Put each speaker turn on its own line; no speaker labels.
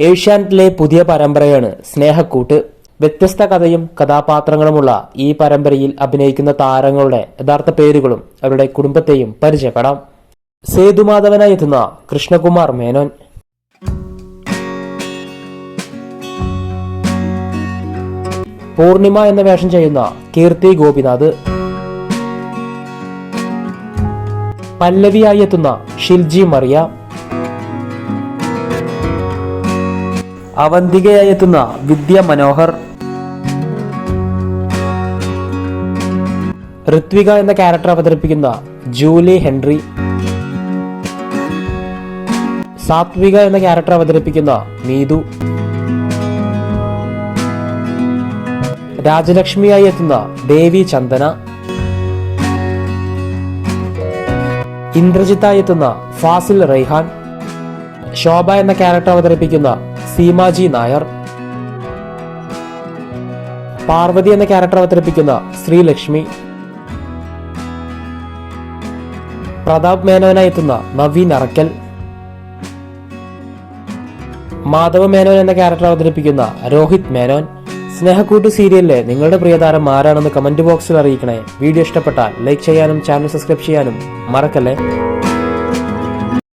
ഏഷ്യാനെറ്റിലെ പുതിയ പരമ്പരയാണ് സ്നേഹക്കൂട്ട്. വ്യത്യസ്ത കഥയും കഥാപാത്രങ്ങളുമുള്ള ഈ പരമ്പരയിൽ അഭിനയിക്കുന്ന താരങ്ങളുടെ യഥാർത്ഥ പേരുകളും അവരുടെ കുടുംബത്തെയും പരിചയപ്പെടാം. സേതുമാധവനായി എത്തുന്ന കൃഷ്ണകുമാർ മേനോൻ. പൂർണിമ എന്ന വേഷം ചെയ്യുന്ന കീർത്തി ഗോപിനാഥ്. പല്ലവിയായി എത്തുന്ന ഷിൽജി മറിയ. അവന്തികയായി എത്തുന്ന വിദ്യ മനോഹർ. ഋത്വിക എന്ന ക്യാരക്ടർ അവതരിപ്പിക്കുന്ന ജൂലി ഹെൻറി. സാത്വിക എന്ന ക്യാരക്ടർ അവതരിപ്പിക്കുന്ന നീതു രാജലക്ഷ്മിയായി എത്തുന്ന ദേവി ചന്ദന. ഇന്ദ്രജിത്തായി എത്തുന്ന ഫാസിൽ റൈഹാൻ ശോഭ എന്ന ക്യാരക്ടർ അവതരിപ്പിക്കുന്ന സീമാജി നായർ. പാർവതി എന്ന ക്യാരക്ടർ അവതരിപ്പിക്കുന്ന ശ്രീലക്ഷ്മി. പ്രതാപ് മേനോനായി എത്തുന്ന നവീൻ അറക്കൽ മാധവ മേനോൻ എന്ന ക്യാരക്ടർ അവതരിപ്പിക്കുന്ന രോഹിത് മേനോൻ. സ്നേഹക്കൂട്ട് സീരിയലിലെ നിങ്ങളുടെ പ്രിയതാരം ആരാണെന്ന് കമന്റ് ബോക്സിൽ അറിയിക്കണേ. വീഡിയോ ഇഷ്ടപ്പെട്ടാൽ ലൈക്ക് ചെയ്യാനും ചാനൽ സബ്സ്ക്രൈബ് ചെയ്യാനും മറക്കല്ലേ?